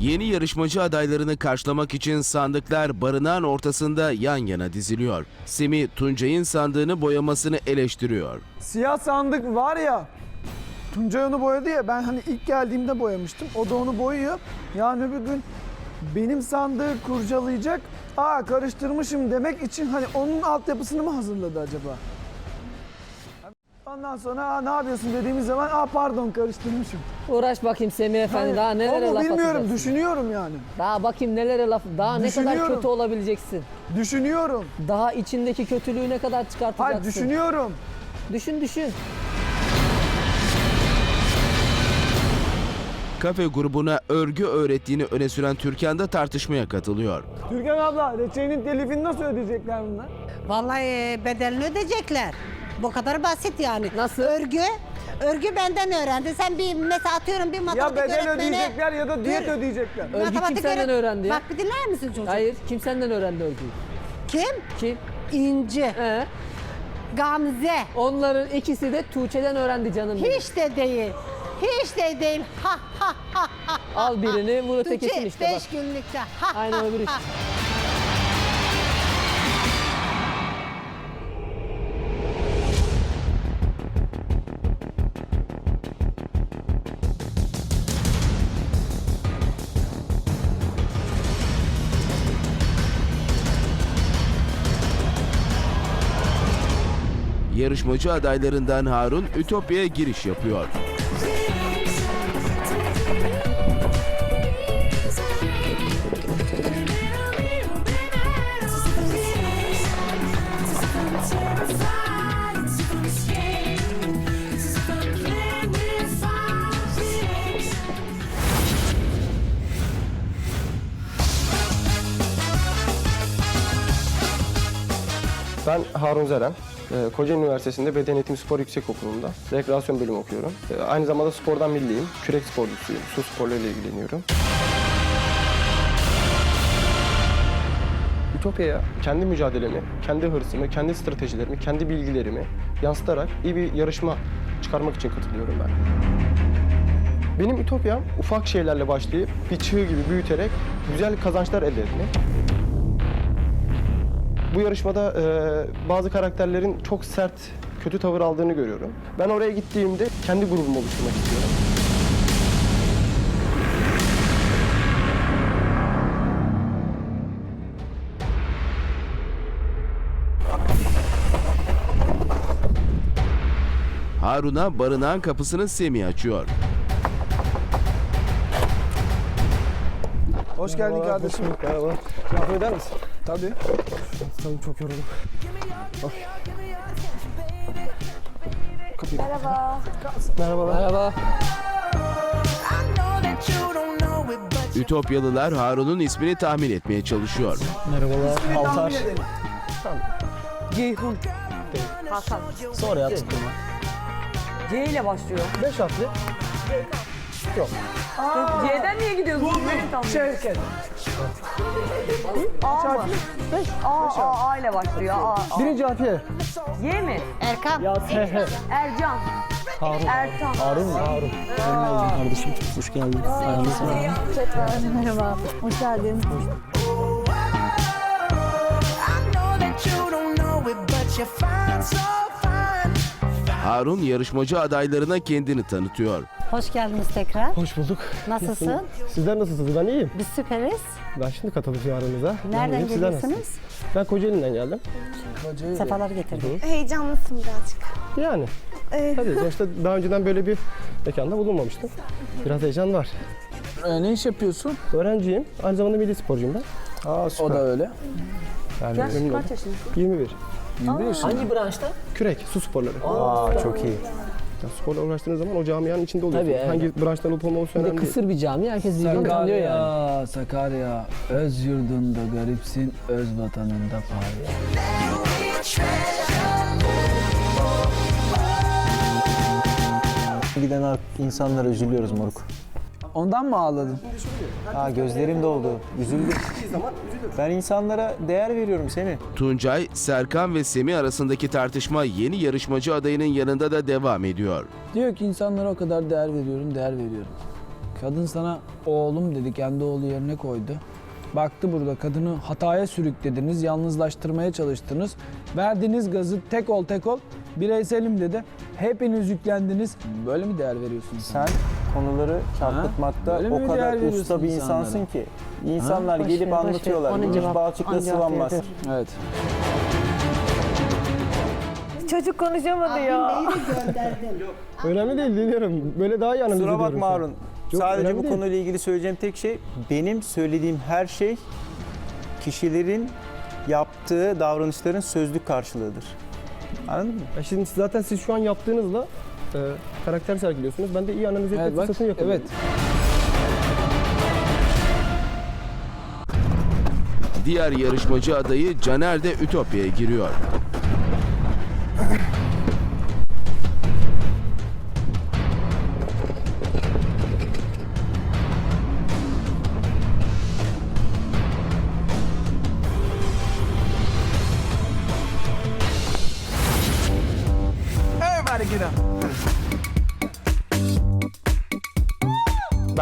Yeni yarışmacı adaylarını karşılamak için sandıklar barınağın ortasında yan yana diziliyor. Semi Tuncay'ın sandığını boyamasını eleştiriyor. Siyah sandık var ya. Tuncay onu boyadı ya ben hani ilk geldiğimde boyamıştım. O da onu boyuyor. Yani öbür gün benim sandığı kurcalayacak. Aa karıştırmışım demek için hani onun altyapısını mı hazırladı acaba? Ondan sonra aa, ne yapıyorsun dediğimiz zaman aa pardon karıştırmışım. Uğraş bakayım Semih Efendi daha nelere ama laf bilmiyorum atacaksın. düşünüyorum yani. Daha bakayım nelere laf daha ne kadar Düşünüyorum. kötü olabileceksin. Düşünüyorum. Daha içindeki kötülüğü ne kadar çıkartacaksın. Hayır düşünüyorum. Düşün düşün. Kafe grubuna örgü öğrettiğini öne süren Türkan da tartışmaya katılıyor. Türkan abla reçelinin telifini nasıl ödeyecekler bunlar? Vallahi e, bedelini ödeyecekler. Bu kadar basit yani. Nasıl? Örgü, örgü benden öğrendi. Sen bir mesela atıyorum bir Ya matematik bedel öğretmeni. ödeyecekler ya da diyet Dur. ödeyecekler. Örgü matematik senden öğret- öğrendi ya? Bak bir dinler misin çocuk? Hayır kim senden öğrendi örgüyü? Kim? Kim? İnci, He? Gamze. Onların ikisi de Tuğçe'den öğrendi canım. benim. Hiç de değil. Hiç de değil. Ha ha ha ha. Al birini Tuğçe tekesin işte bak. beş günlükte. Ha Aynen ha, öbürü. ha. Yarışmacı adaylarından Harun Ütopya'ya giriş yapıyor. Ben Harun Zeren. Ee, Kocaeli Üniversitesi'nde Beden Eğitimi Spor Yüksekokulu'nda rekreasyon bölümü okuyorum. Ee, Aynı zamanda spordan milliyim. Kürek sporcusuyum. Su sporlarıyla ilgileniyorum. Ütopya'ya kendi mücadelemi, kendi hırsımı, kendi stratejilerimi, kendi bilgilerimi yansıtarak iyi bir yarışma çıkarmak için katılıyorum ben. Benim ütopyam ufak şeylerle başlayıp bir çığ gibi büyüterek güzel kazançlar elde etmek. Bu yarışmada e, bazı karakterlerin çok sert, kötü tavır aldığını görüyorum. Ben oraya gittiğimde kendi grubumu oluşturmak istiyorum. Harun'a barınağın kapısını Semi açıyor. Hoş geldin kardeşim. Merhaba. Yardım eder misin? Tabii. Tabii çok yoruldum. Merhaba. Merhaba. Ütopyalılar Harun'un ismini tahmin etmeye çalışıyor. Merhabalar. Altar. Ceyhun. Hakan. Sonra yaptık C ile başlıyor. Beş harfli. C'den niye gidiyorsun? Şevket. A mı? A, A, A ile başlıyor. A, A. Birinci harfi. Y mi? Erkan. Ya S, H. Ercan. Harun. Ertan. Harun mu? Harun. Memnun oldum kardeşim. Hoş geldin. Ayağınıza sağlık. Merhaba, hoş geldin. Harun yarışmacı adaylarına kendini tanıtıyor. Hoş geldiniz tekrar. Hoş bulduk. Nasılsın? Sizler nasılsınız? Ben iyiyim. Biz süperiz. Ben şimdi katıldım aranıza. Ben Nereden geliyorsunuz? Ben Kocaeli'nden geldim. Sefalar getirdik. Heyecanlısın birazcık. Yani. Ee, Tabii sonuçta daha önceden böyle bir mekanda bulunmamıştım. Biraz heyecan var. Ee, ne iş yapıyorsun? Öğrenciyim. Aynı zamanda milli sporcuyum ben. Aa, o da öyle. Yani memnun oldum. 21. 21 yaşında. Hangi branşta? Kürek, su sporları. Aa, çok iyi. Ya sporla uğraştığınız zaman o camianın içinde oluyorsunuz. Tabii, evet. Hangi branştan olup olmaması Bir de önemli değil. kısır bir cami herkes birbirini tanıyor yani. Sakarya, Sakarya, öz yurdunda garipsin, öz vatanında parya. Giden ar- insanlara üzülüyoruz moruk. Ondan mı ağladın? Ha gözlerim doldu. Üzüldüm. Ben insanlara değer veriyorum seni. Tuncay, Serkan ve Semi arasındaki tartışma yeni yarışmacı adayının yanında da devam ediyor. Diyor ki insanlara o kadar değer veriyorum, değer veriyorum. Kadın sana oğlum dedi, kendi oğlu yerine koydu. Baktı burada kadını hataya sürüklediniz, yalnızlaştırmaya çalıştınız. Verdiğiniz gazı tek ol tek ol, bireyselim dedi. Hepiniz yüklendiniz. Böyle mi değer veriyorsun sen? Konuları çarpıtmakta Böyle mi o değer kadar veriyorsun usta bir insanlara? insansın ki. İnsanlar Boş gelip ver, boş ver. anlatıyorlar. Onun cevap- balçıkla onun cevap sıvanmaz. veriyordur. Evet. Çocuk konuşamadı ya. Önemli değil dinliyorum. Böyle daha iyi analiz Kusura ediyorum bakma şu an. Harun. Yok, Sadece önemli bu değil. konuyla ilgili söyleyeceğim tek şey benim söylediğim her şey kişilerin yaptığı davranışların sözlük karşılığıdır. Anladın mı? Ya şimdi zaten siz şu an yaptığınızla e, karakter sergiliyorsunuz. Ben de iyi analiz etme Evet bak. fırsatını yakalıyorum. Evet. Diğer yarışmacı adayı Caner de Ütopya'ya giriyor.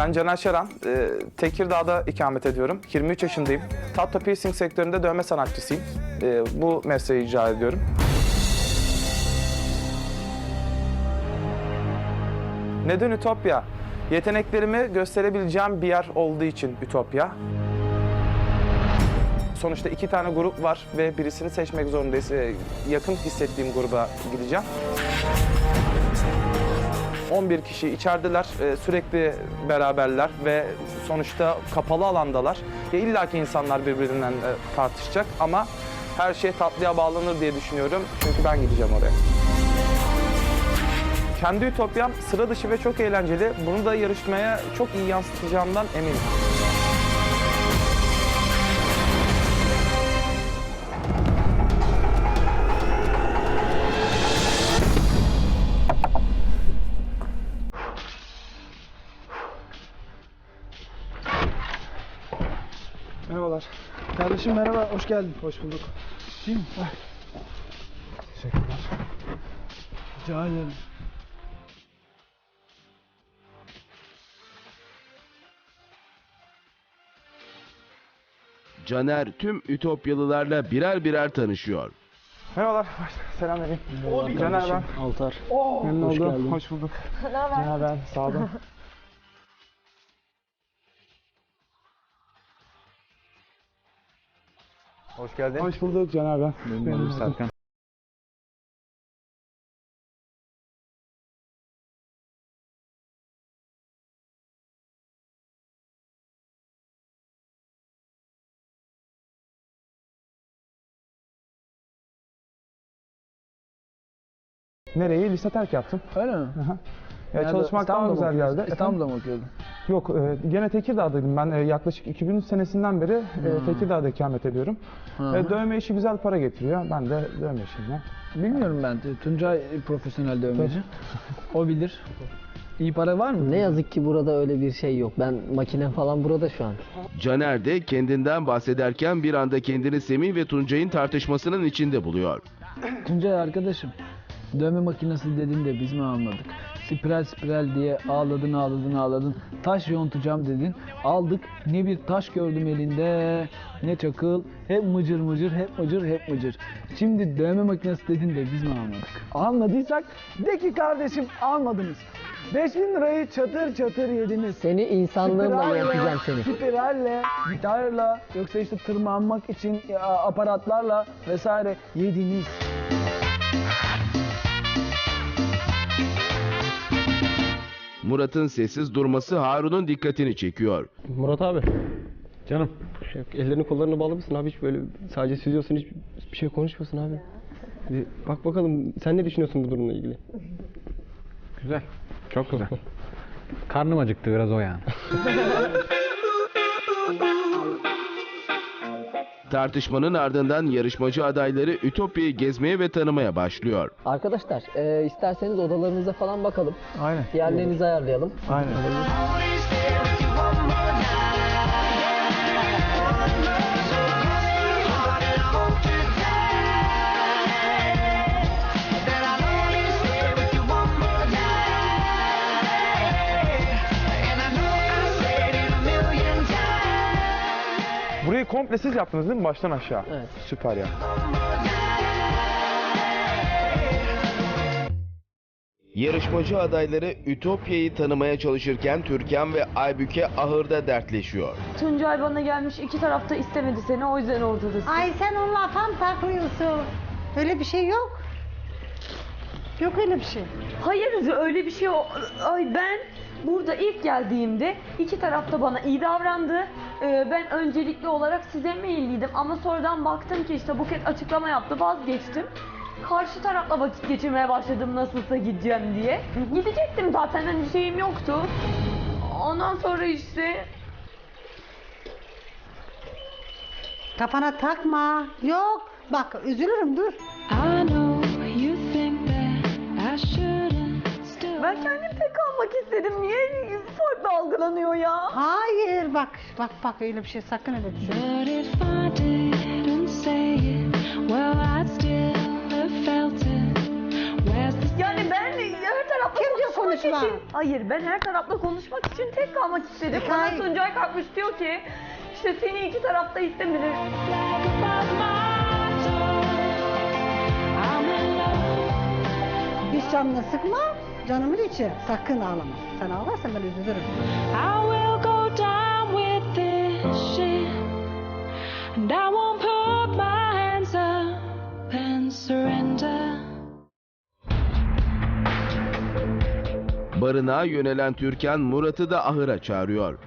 Ben Caner Şeran, e, Tekirdağ'da ikamet ediyorum. 23 yaşındayım. Tatto piercing sektöründe dövme sanatçısıyım. E, bu mesleği icra ediyorum. Neden Ütopya? Yeteneklerimi gösterebileceğim bir yer olduğu için Ütopya. Sonuçta iki tane grup var ve birisini seçmek zorundayız. E, yakın hissettiğim gruba gideceğim. 11 kişi içerideler, e, sürekli beraberler ve sonuçta kapalı alandalar. Ya İlla ki insanlar birbirinden e, tartışacak ama her şey tatlıya bağlanır diye düşünüyorum. Çünkü ben gideceğim oraya. Kendi ütopyam sıra dışı ve çok eğlenceli. Bunu da yarışmaya çok iyi yansıtacağımdan eminim. Kardeşim merhaba, hoş geldin. Hoş bulduk. Mi? Bak. Teşekkürler. Rica ederim. Caner tüm Ütopyalılarla birer birer tanışıyor. Merhabalar, selam vereyim. Caner ben. Altar. Memnun Hoş oldum. geldin. Hoş bulduk. Caner ben, sağ olun. Hoş geldin. Hoş bulduk Caner ben. Memnun oldum Serkan. Nereyi? Lise terk yaptım. Öyle mi? Ya Nerede? çalışmak daha İstanbul'da mı güzel okuyorsun? geldi. İstanbul'da mı okuyordun? Yok, e, gene Tekirdağ'daydım. Ben e, yaklaşık 2003 senesinden beri e, Tekirdağ'da ikamet ediyorum. E, dövme işi güzel para getiriyor. Ben de dövme işiyle. Bilmiyorum ben. Tuncay profesyonel dövmeci. o bilir. İyi para var mı? Ne yazık ki burada öyle bir şey yok. Ben makinem falan burada şu an. Caner de kendinden bahsederken bir anda kendini Semih ve Tuncay'ın tartışmasının içinde buluyor. Tuncay arkadaşım. Dövme makinesi dedin de biz mi almadık? Spiral spiral diye ağladın ağladın ağladın. Taş yontacağım dedin. Aldık. Ne bir taş gördüm elinde ne çakıl. Hep mıcır mıcır hep mıcır hep mıcır. Şimdi dövme makinesi dedin de biz mi almadık? Almadıysak de ki kardeşim almadınız. 5000 lirayı çatır çatır yediniz. Seni insanlığımla yöneteceğim seni. Spiralle, gitarla, yoksa işte tırmanmak için ya, aparatlarla vesaire yediniz. Murat'ın sessiz durması Harun'un dikkatini çekiyor. Murat abi. Canım. ellerini kollarını bağlı mısın abi? Hiç böyle sadece süzüyorsun hiç bir şey konuşmuyorsun abi. Bir bak bakalım sen ne düşünüyorsun bu durumla ilgili? Güzel. Çok güzel. Karnım acıktı biraz o yani. Tartışmanın ardından yarışmacı adayları Ütopya'yı gezmeye ve tanımaya başlıyor. Arkadaşlar e, isterseniz odalarınıza falan bakalım. Aynen. Yerlerinizi ayarlayalım. Aynen. Burayı komple siz yaptınız değil mi baştan aşağı? Evet. Süper ya. Yarışmacı adayları Ütopya'yı tanımaya çalışırken Türkan ve Aybüke ahırda dertleşiyor. Tuncay bana gelmiş iki tarafta istemedi seni o yüzden ortadasın. Ay sen onunla tam takılıyorsun. Öyle bir şey yok. Yok öyle bir şey. Hayır öyle bir şey o. Ay ben burada ilk geldiğimde iki tarafta bana iyi davrandı. Ee, ben öncelikli olarak size meyilliydim ama sonradan baktım ki işte Buket açıklama yaptı vazgeçtim. Karşı tarafla vakit geçirmeye başladım nasılsa gideceğim diye. Gidecektim zaten hani şeyim yoktu. Ondan sonra işte Kafana takma. Yok. Bak üzülürüm dur. Ben kendim tek kalmak istedim. Niye farklı algılanıyor ya? Hayır bak bak bak öyle bir şey sakın öyle. Yani ben her tarafta Kim diyor konuşmak konuşma? için... Hayır ben her tarafta konuşmak için tek kalmak istedim. Bana Hayır. Tuncay kalkmış diyor ki işte seni iki tarafta istemedim. Canını sıkma. Canımın içi. Sakın ağlama. Sen ağlarsan ben üzülürüm. Barınağa yönelen Türkan Murat'ı da ahıra çağırıyor.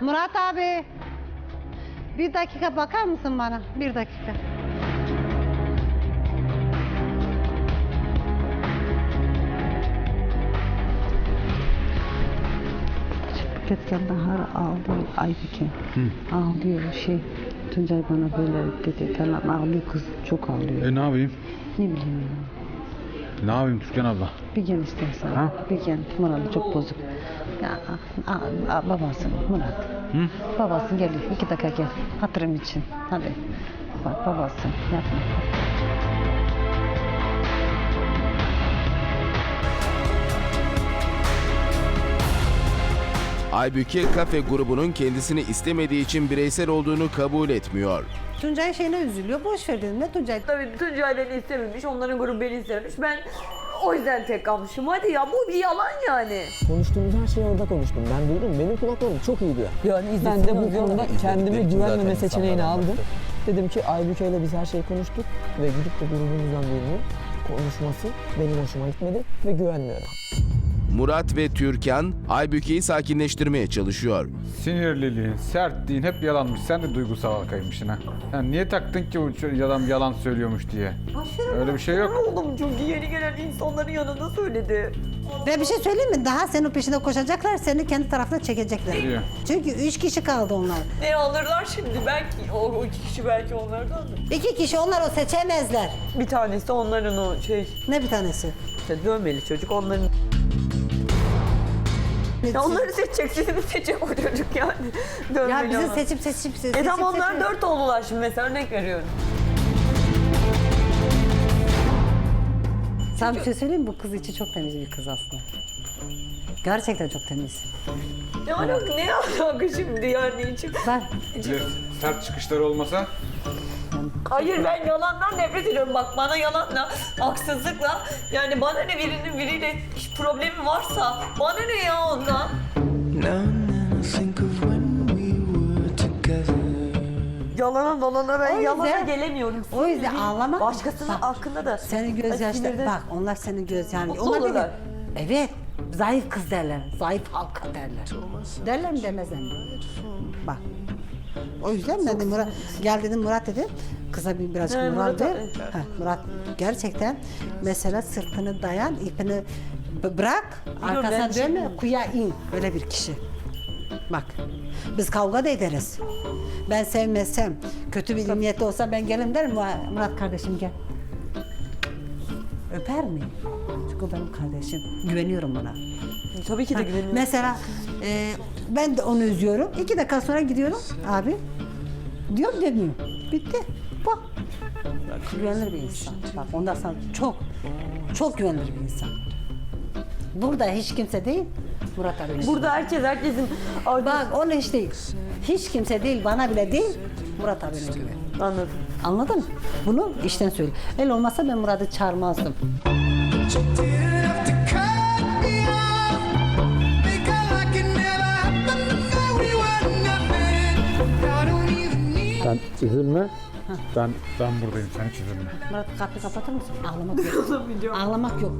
Murat abi. Bir dakika bakar mısın bana? Bir dakika. Şirketten Bahar aldı Aybüke. Ağlıyor şey. Tuncay bana böyle dedi falan ağlıyor kız çok ağlıyor. E ne yapayım? Ne bileyim ya. Ne yapayım Türkan abla? Bir gel istersen. Ha? Bir gel. Moralı çok bozuk. Ya, a, a, a, babası Murat. Hı? Babası gel. iki dakika gel. Hatırım için. Hadi. Bak babası. Yapma. Aybüke kafe grubunun kendisini istemediği için bireysel olduğunu kabul etmiyor. Tuncay şeyine üzülüyor. Boş ver dedim. Ne Tuncay? Tabii Tuncay beni istememiş, onların grubu beni istememiş. Ben o yüzden tek kalmışım. Hadi ya bu bir yalan yani. Konuştuğumuz her şeyi orada konuştum. Ben duydum. Benim kulaklarım çok iyi duyar. Yani Ben de bu konuda kendime güvenmeme seçeneğini aldım. Dedim ki Aybüke ile biz her şeyi konuştuk ve gidip de grubumuzdan birinin konuşması benim hoşuma gitmedi ve güvenmiyorum. Murat ve Türkan Aybüke'yi sakinleştirmeye çalışıyor. Sinirliliğin, sertliğin hep yalanmış. Sen de duygusal kaymışsın ha. Yani niye taktın ki o ç- adam yalan söylüyormuş diye? Öyle bir şey yok. Oğlum çünkü yeni gelen insanların yanında söyledi. Ben bir şey söyleyeyim mi? Daha senin peşinde koşacaklar. Seni kendi tarafına çekecekler. İyi. Çünkü üç kişi kaldı onlar. Ne alırlar şimdi? Belki o, o iki kişi belki onlardan da. İki kişi onlar o seçemezler. Bir tanesi onların o şey, Ne bir tanesi? işte dövmeli çocuk onların. Ya onları seçecek, sizi mi seçecek o çocuk yani? Dövmeli Ya bizi olan. seçip seçip seçip E tamam onlar seçip- dört oldular şimdi mesela örnek veriyorum. Sana bir şey söyleyeyim mi? Bu kız içi çok temiz bir kız aslında. Gerçekten çok temiz. Ne alaka, ne alaka şimdi yani için? Ben sert çıkışları olmasa Hayır ben yalandan nefret ediyorum. Bak bana yalanla, haksızlıkla yani bana ne birinin biriyle hiç problemi varsa bana ne ya ondan? Yalana dolana ben O yüzden- yalana gelemiyorum. o yüzden ağlama. Başkasının Bak, hakkında da. senin gözyaşları sinirden- bak onlar senin göz yani. Mutlu Onlar olurlar. Evet. Zayıf kız derler. Zayıf halka derler. Derler mi demezler mi? Bak. O yüzden ben de Murat gel dedim Murat dedim. Kıza bir birazcık He, moral Murat, ver. Ha, Murat gerçekten mesela sırtını dayan, ipini b- bırak, arkasına ben dönme, şimdi- kuyuya in. Böyle bir kişi. Bak. Biz kavga da ederiz. Ben sevmezsem, kötü bir niyetli olsa ben gelirim derim "Murat- Murat kardeşim gel. Öper mi? Çünkü o benim kardeşim. Güveniyorum ona. Tabii ki de güveniyorum. Mesela e, ben de onu üzüyorum. İki dakika sonra gidiyorum. Abi diyorum demiyor. Bitti. Bak. Güvenilir bir insan. Bak ondan sonra çok çok güvenilir bir insan. Burada hiç kimse değil. Murat abinin Burada herkes herkesin Bak onu hiç değil. Hiç kimse değil, bana bile değil, Murat abine güven. Anladım. Anladın mı? Bunu işten söyle. El olmasa ben Murat'ı çağırmazdım. Sen üzülme. Ben ben buradayım. Sen hiç üzülme. Murat kapıyı kapatır mısın? Ağlamak yok. Ağlamak yok.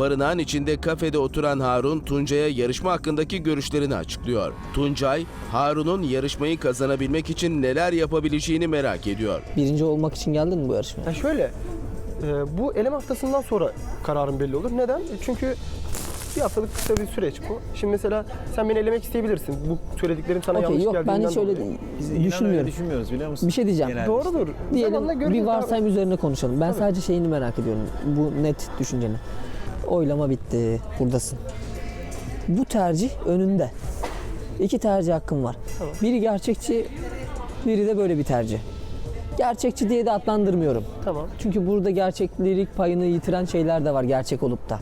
Barınağın içinde kafede oturan Harun, Tuncay'a yarışma hakkındaki görüşlerini açıklıyor. Tuncay, Harun'un yarışmayı kazanabilmek için neler yapabileceğini merak ediyor. Birinci olmak için geldin mi bu yarışmaya? Ya şöyle, e, bu eleme haftasından sonra kararım belli olur. Neden? Çünkü bir haftalık kısa bir süreç bu. Şimdi mesela sen beni elemek isteyebilirsin. Bu söylediklerim sana Okey yanlış yok ben geldiğinden hiç öyle dolayı. düşünmüyorum. düşünmüyoruz biliyor musun? Bir şey diyeceğim. Doğrudur. Diyelim bir göreceğiz abi. varsayım üzerine konuşalım. Ben sadece şeyini merak ediyorum. Bu net düşünceni. Oylama bitti. Buradasın. Bu tercih önünde. İki tercih hakkım var. Biri gerçekçi, biri de böyle bir tercih. Gerçekçi diye de adlandırmıyorum. Tamam. Çünkü burada gerçeklik payını yitiren şeyler de var gerçek olup da.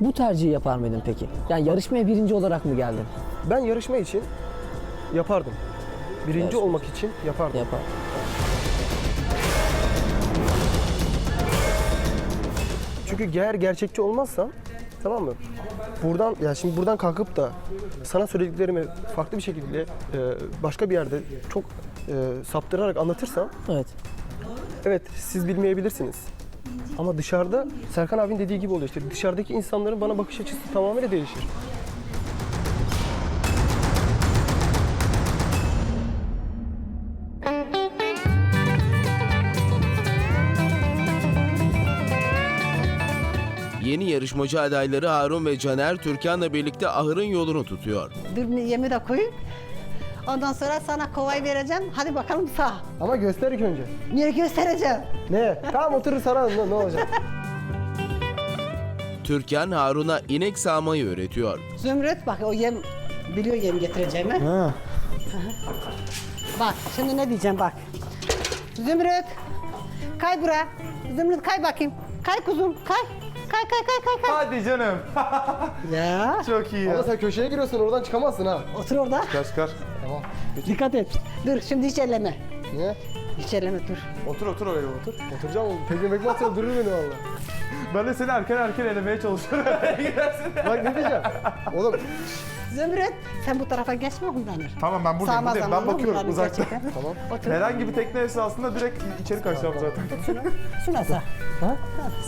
Bu tercihi yapar mıydın peki? Yani yarışmaya birinci olarak mı geldin? Ben yarışma için yapardım. Birinci Evet. olmak için yapardım. Yapar. Çünkü eğer gerçekçi olmazsam tamam mı? Buradan ya şimdi buradan kalkıp da sana söylediklerimi farklı bir şekilde e, başka bir yerde çok e, saptırarak anlatırsam Evet. evet siz bilmeyebilirsiniz. Ama dışarıda Serkan abinin dediği gibi oluyor işte dışarıdaki insanların bana bakış açısı tamamıyla değişir. Yarışmacı adayları Harun ve Caner, Türkan'la birlikte ahırın yolunu tutuyor. Dur yemi de koyayım. Ondan sonra sana kovayı vereceğim. Hadi bakalım sağ. Ama göster ilk önce. Niye göstereceğim? Ne? tamam oturur sana ne, ne olacak? Türkan, Harun'a inek sağmayı öğretiyor. Zümrüt bak o yem biliyor yem getireceğimi. Ha. Bak şimdi ne diyeceğim bak. Zümrüt kay buraya. Zümrüt kay bakayım. Kay kuzum kay. Kay kay kay kay kay. Hadi canım. Ya Çok iyi Ama sen köşeye giriyorsun oradan çıkamazsın ha. otur orada. Çıkar çıkar. Dikkat et. Dur şimdi hiç elleme. Niye? Hiç elleme dur. Otur otur öyle otur. Oturacağım oğlum. Tekme mekme atıyor durur beni valla. Ben de seni erken erken elemeye çalışıyorum. Bak ne diyeceğim? Oğlum Zümrüt sen bu tarafa geçme huylanır. tamam ben buradayım. Sağma buradayım. Ben zamanla bakıyorum huylanır uzaktan. gerçekten. tamam. Otur. Herhangi bir tekne esnasında direkt içeri kaçacağım zaten. Şuna, şuna sağ. Ha?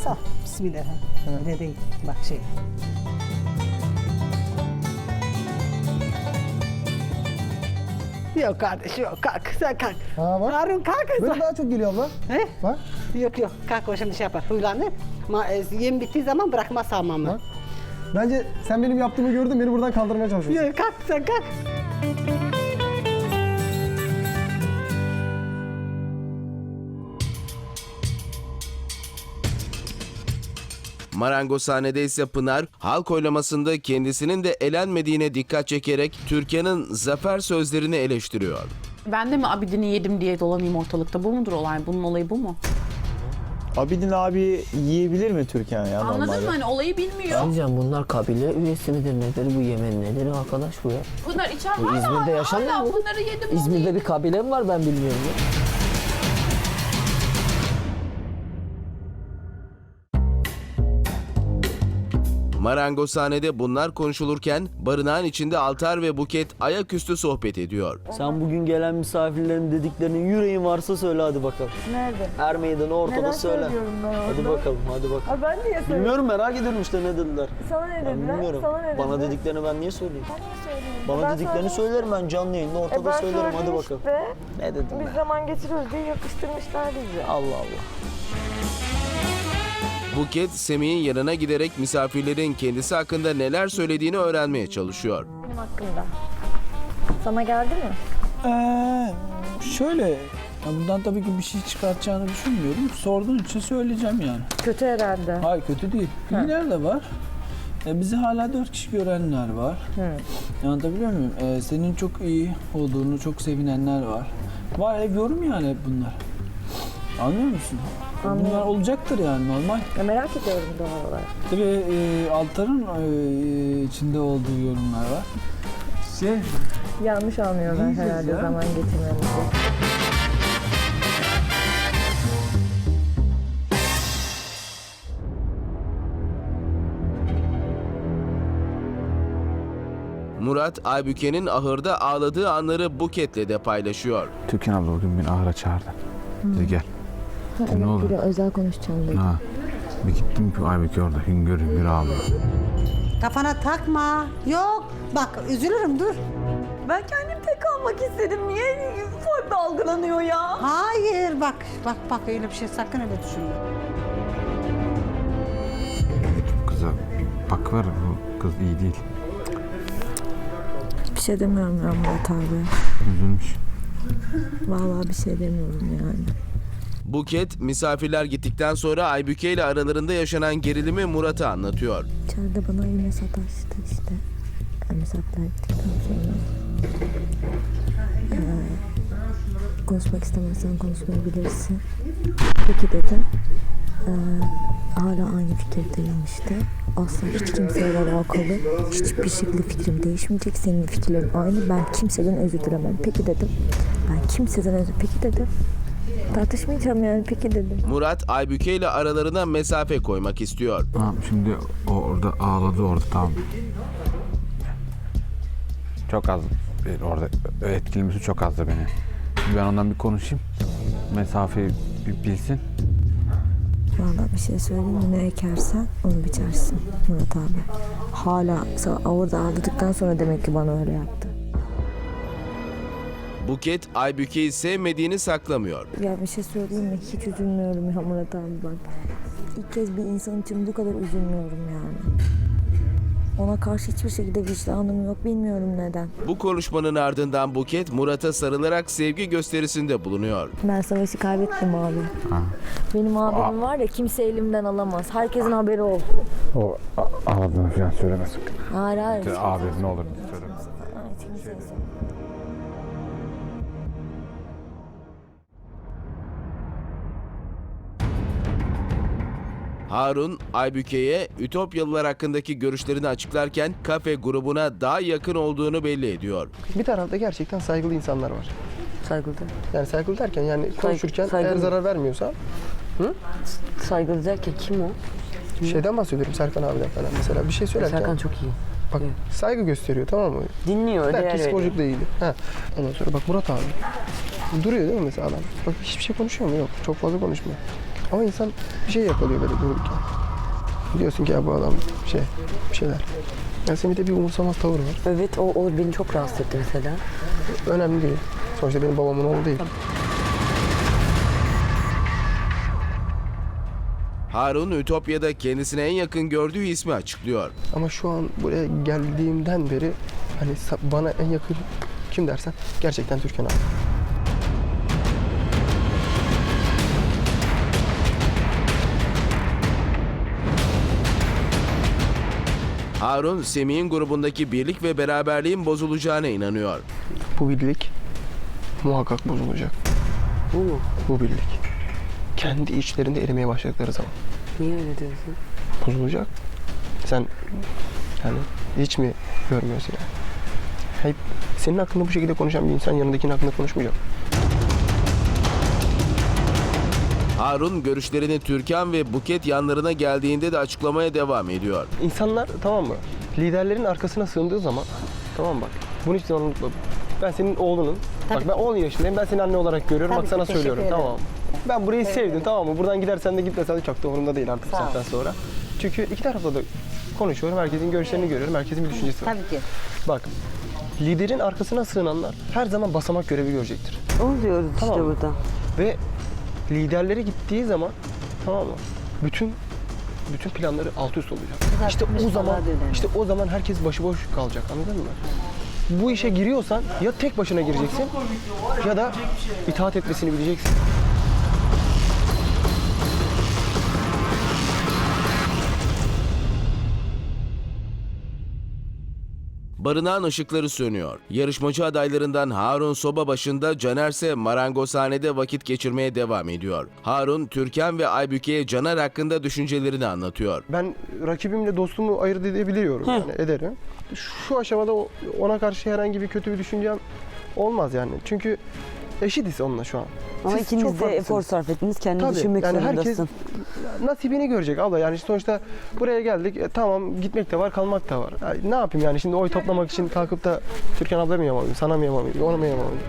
Sağ. Bismillah. Öyle değil. Bak şey. Yok kardeşim yok kalk sen kalk. Ha bak. Harun kalk. Böyle daha çok geliyor abla. He? Bak. Yok yok kalk o şimdi şey yapar huylanır. Ma, e, yem bittiği zaman bırakma sağmamı. Bak. Bence sen benim yaptığımı gördün beni buradan kaldırmaya çalışıyorsun. Yok kalk sen kalk. Marangozhanede ise Pınar, halk oylamasında kendisinin de elenmediğine dikkat çekerek Türkan'ın zafer sözlerini eleştiriyor. Ben de mi Abidin'i yedim diye dolanayım ortalıkta? Bu mudur olay? Bunun olayı bu mu? Abidin abi yiyebilir mi Türkan ya Anladın normalde? mı? Hani olayı bilmiyor. Diyeceğim bunlar kabile üyesi midir nedir bu yemen nedir arkadaş bu ya? Pınar içer Bu hala, İzmir'de hala mu? Pınar'ı yedim İzmir'de bir kabile mi var ben bilmiyorum ya. Marangozhanede bunlar konuşulurken barınağın içinde Altar ve Buket ayaküstü sohbet ediyor. Sen bugün gelen misafirlerin dediklerini yüreğin varsa söyle hadi bakalım. Nerede? Er meydanı ortada Neden söyle. söylüyorum ben orada? Hadi bakalım hadi bakalım. Abi ben niye söylüyorum? Bilmiyorum merak ediyorum işte ne dediler. Sana ne Ben dediler? bilmiyorum. Sana ne Bana dediler? dediklerini ben niye söyleyeyim? Ben niye söyleyeyim? Bana Ben dediklerini söyledim. söylerim ben canlı yayında E ortada ben söylerim hadi söyledim bakalım. işte. Ne dedim Biz ben? zaman geçiriyoruz diye yakıştırmışlar bizi. Allah Allah. Buket, Semih'in yanına giderek misafirlerin kendisi hakkında neler söylediğini öğrenmeye çalışıyor. Benim hakkımda. Sana geldi mi? Ee, şöyle, ya bundan tabii ki bir şey çıkartacağını düşünmüyorum. Sorduğun için söyleyeceğim yani. Kötü herhalde. Hayır kötü değil. İyiler de var. E, bizi hala dört kişi görenler var. Anlatabiliyor muyum? E, senin çok iyi olduğunu çok sevinenler var. Var ya yorum yani hep bunlar. Anlıyor musun? Bunlar olacaktır yani normal. Ya merak ediyorum doğal olarak. Tabii e, Altar'ın e, içinde olduğu yorumlar var. Şey, Yanlış anlıyorlar herhalde ya. zaman geçirmemizi. Murat, Aybüke'nin ahırda ağladığı anları Buket'le de paylaşıyor. Türkan abla bugün beni ahıra çağırdı. Dedi gel. Ne oldu? özel konuşacağım dedi. Ha. Bir gittim ki Aybüke orada hüngür hüngür ağlıyor. Kafana takma. Yok. Bak üzülürüm dur. Ben kendim tek kalmak istedim. Niye farklı algılanıyor ya? Hayır bak bak bak öyle bir şey sakın öyle düşünme. Kıza bak ver bu kız iyi değil. Bir şey demiyorum ya Murat abi. Üzülmüş. Vallahi bir şey demiyorum yani. Buket, misafirler gittikten sonra Aybüke ile aralarında yaşanan gerilimi Murat'a anlatıyor. İçeride bana yine sataştı işte. Yani misafirler gittikten sonra. Konuşmak istemezsen konuşmayabilirsin. Peki dedi. Ee, hala aynı fikirdeyim işte. Asla hiç kimseyle alakalı hiçbir şekilde fikrim değişmeyecek. Senin fikirlerin aynı. Ben kimseden özür dilemem. Peki dedim. Ben kimseden özür... Peki dedim. Tartışmayacağım yani. Peki dedim. Murat, Aybüke ile aralarına mesafe koymak istiyor. Tamam şimdi o orada ağladı orada tamam. Çok az bir orada etkilemesi çok azdı beni. Şimdi ben ondan bir konuşayım. Mesafeyi bir bilsin. Vallahi bir şey söyleyeyim mi? Ne ekersen onu biçersin Murat abi. Hala orada ağladıktan sonra demek ki bana öyle yaptı. Buket, Aybüke'yi sevmediğini saklamıyor. Ya bir şey söyleyeyim mi? Hiç üzülmüyorum ya Murat abi bak. İlk kez bir insan için bu kadar üzülmüyorum yani. Ona karşı hiçbir şekilde vicdanım yok. Bilmiyorum neden. Bu konuşmanın ardından Buket, Murat'a sarılarak sevgi gösterisinde bulunuyor. Ben savaşı kaybettim abi. Benim abim var ya kimse elimden alamaz. Herkesin haberi olsun. O ağladığını falan söyleme sakın. Hayır hayır. Abi ne olur Harun, Aybüke'ye Ütopyalılar hakkındaki görüşlerini açıklarken kafe grubuna daha yakın olduğunu belli ediyor. Bir tarafta gerçekten saygılı insanlar var. Saygılı. Yani saygılı derken yani konuşurken eğer saygılı. zarar vermiyorsa Saygılı derken kim o? şeyden bahsediyorum Serkan abiden falan mesela bir şey söylerken Serkan çok iyi. bak saygı gösteriyor tamam mı? Dinliyor, değer ki veriyor. sporculuk da iyiydi. Ha. Ondan sonra bak Murat abi duruyor değil mi mesela adam? Bak hiçbir şey konuşuyor mu? Yok. Çok fazla konuşmuyor. Ama insan bir şey yakalıyor böyle dururken. Diyorsun ki ya bu adam şey bir şeyler. Yani Semih'te bir umursamaz tavır var. Evet o, o beni çok rahatsız etti mesela. Önemli değil. Sonuçta benim babamın oğlu değil. Harun, Ütopya'da kendisine en yakın gördüğü ismi açıklıyor. Ama şu an buraya geldiğimden beri hani bana en yakın kim dersen gerçekten Türkan abi. Harun, Semih'in grubundaki birlik ve beraberliğin bozulacağına inanıyor. Bu birlik muhakkak bozulacak. Bu mu? Bu birlik. Kendi içlerinde erimeye başladıkları zaman Niye öyle diyorsun? bozulacak. Sen yani hiç mi görmüyorsun yani? Hep senin hakkında bu şekilde konuşan bir insan yanındakinin hakkında konuşmayacak. Harun görüşlerini Türkan ve Buket yanlarına geldiğinde de açıklamaya devam ediyor. İnsanlar tamam mı? Liderlerin arkasına sığındığı zaman tamam mı bak. Bunu hiç zaman unutma. Ben senin oğlunum. Bak ben 10 yaşındayım. Ben seni anne olarak görüyorum. Tabii bak sana söylüyorum ederim. tamam? Ben burayı sevdim tamam mı? Buradan gidersen de gitmesen de çok da umurumda değil artık bu saatten sonra. Çünkü iki tarafta da konuşuyorum. Herkesin görüşlerini görüyorum. Herkesin bir düşüncesi var. Tabii ki. Bak liderin arkasına sığınanlar her zaman basamak görevi görecektir. Onu diyoruz Tamam. işte burada. Ve liderleri gittiği zaman tamam mı? Bütün bütün planları alt üst olacak. İşte o zaman işte o zaman herkes başıboş kalacak. Anladın mı? Bu işe giriyorsan ya tek başına gireceksin ya da itaat etmesini bileceksin. Barınağın ışıkları sönüyor. Yarışmacı adaylarından Harun soba başında, Caner ise marangozhanede vakit geçirmeye devam ediyor. Harun, Türkan ve Aybüke'ye Caner hakkında düşüncelerini anlatıyor. Ben rakibimle dostumu ayırt edebiliyorum yani ederim. Şu aşamada ona karşı herhangi bir kötü bir düşüncem olmaz yani. Çünkü eşitiz onunla şu an. Ama Siz ikiniz çok de farklısınız. efor sarf ettiniz. Kendini Tabii, düşünmek yani herkes zorundasın. nasibini görecek abla yani sonuçta buraya geldik e, tamam gitmek de var kalmak da var. Ya ne yapayım yani şimdi oy toplamak için kalkıp da Türkan abla mı yapamayayım, sana mı yapamayayım, ona mı yapamayayım?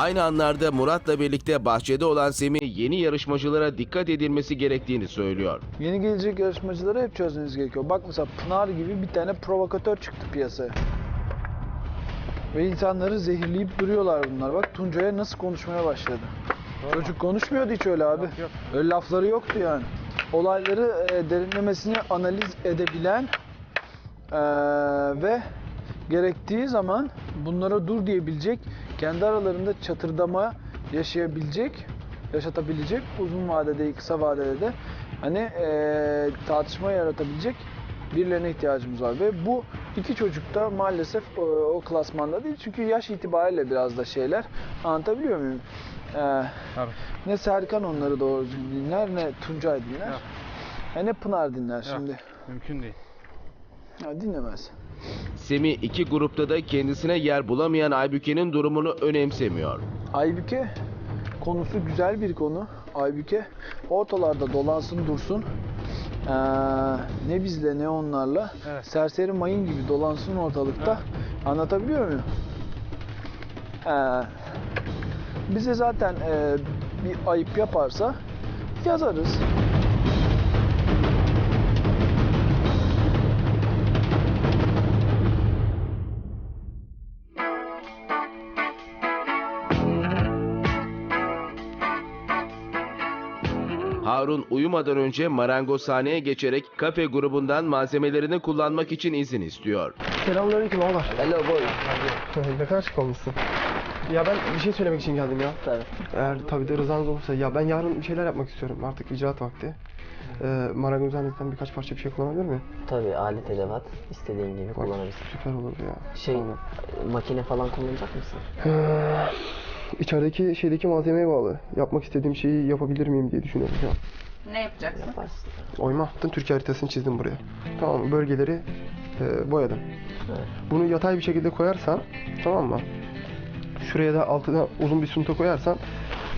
Aynı anlarda Murat'la birlikte bahçede olan Semih yeni yarışmacılara dikkat edilmesi gerektiğini söylüyor. Yeni gelecek yarışmacıları hep çözmeniz gerekiyor. Bak mesela Pınar gibi bir tane provokatör çıktı piyasaya. Ve insanları zehirleyip duruyorlar bunlar. Bak Tuncay'a nasıl konuşmaya başladı. Çocuk konuşmuyordu hiç öyle abi. Öyle lafları yoktu yani. Olayları e, derinlemesine analiz edebilen e, ve gerektiği zaman bunlara dur diyebilecek, kendi aralarında çatırdama yaşayabilecek, yaşatabilecek uzun vadede, kısa vadede de hani e, tartışma yaratabilecek birilerine ihtiyacımız var ve bu iki çocuk da maalesef o, o klasmanda değil çünkü yaş itibariyle biraz da şeyler anlatabiliyor muyum? E, ne Serkan onları doğru dinler ne Tuncay dinler. E, ne Pınar dinler şimdi. Mümkün değil. Ya, dinlemez. Semih iki grupta da kendisine yer bulamayan Aybüke'nin durumunu önemsemiyor. Aybüke konusu güzel bir konu. Aybüke ortalarda dolansın dursun. Ee, ne bizle ne onlarla. Serseri mayın gibi dolansın ortalıkta. Anlatabiliyor muyum? Ee, bize zaten e, bir ayıp yaparsa yazarız. Harun uyumadan önce marangozhaneye geçerek kafe grubundan malzemelerini kullanmak için izin istiyor. Selamünaleyküm ağalar. Hello boy. ne kadar şık olmuşsun. Ya ben bir şey söylemek için geldim ya. Tabii. Eğer tabii de rızanız olursa ya ben yarın bir şeyler yapmak istiyorum. Artık icraat vakti. Ee, marangozhaneden birkaç parça bir şey kullanabilir miyim? Tabii alet edevat istediğin gibi Bak, kullanabilirsin. Süper olur ya. Şey makine falan kullanacak mısın? İçerideki şeydeki malzemeye bağlı. Yapmak istediğim şeyi yapabilir miyim diye düşünüyorum şu an. Ne yapacaksın? Yaparsın. Oyma attım, Türkiye haritasını çizdim buraya. Tamam mı? Bölgeleri e, boyadım. Evet. Bunu yatay bir şekilde koyarsan, tamam mı? Şuraya da altına uzun bir sunta koyarsan,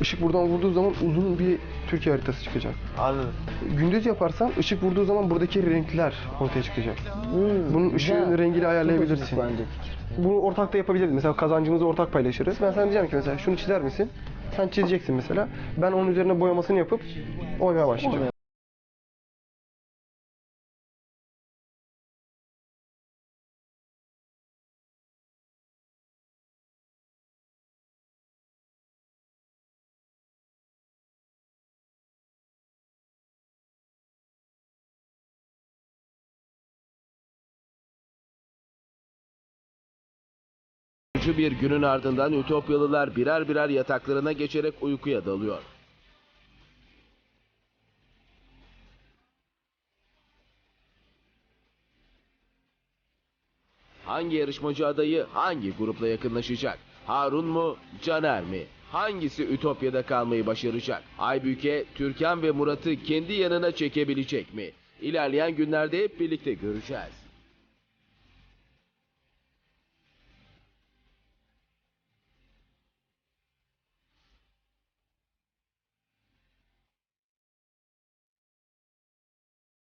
ışık buradan vurduğu zaman uzun bir Türkiye haritası çıkacak. Anladım. Gündüz yaparsan ışık vurduğu zaman buradaki renkler ortaya çıkacak. Hmm, Bunun ışığın güzel. rengini ayarlayabilirsin. Çok bence. Bunu ortak da yapabiliriz. Mesela kazancımızı ortak paylaşırız. Ben sana diyeceğim ki mesela şunu çizer misin? Sen çizeceksin mesela. Ben onun üzerine boyamasını yapıp oymaya başlayacağım. Yorucu bir günün ardından Ütopyalılar birer birer yataklarına geçerek uykuya dalıyor. Hangi yarışmacı adayı hangi grupla yakınlaşacak? Harun mu, Caner mi? Hangisi Ütopya'da kalmayı başaracak? Aybüke, Türkan ve Murat'ı kendi yanına çekebilecek mi? İlerleyen günlerde hep birlikte göreceğiz.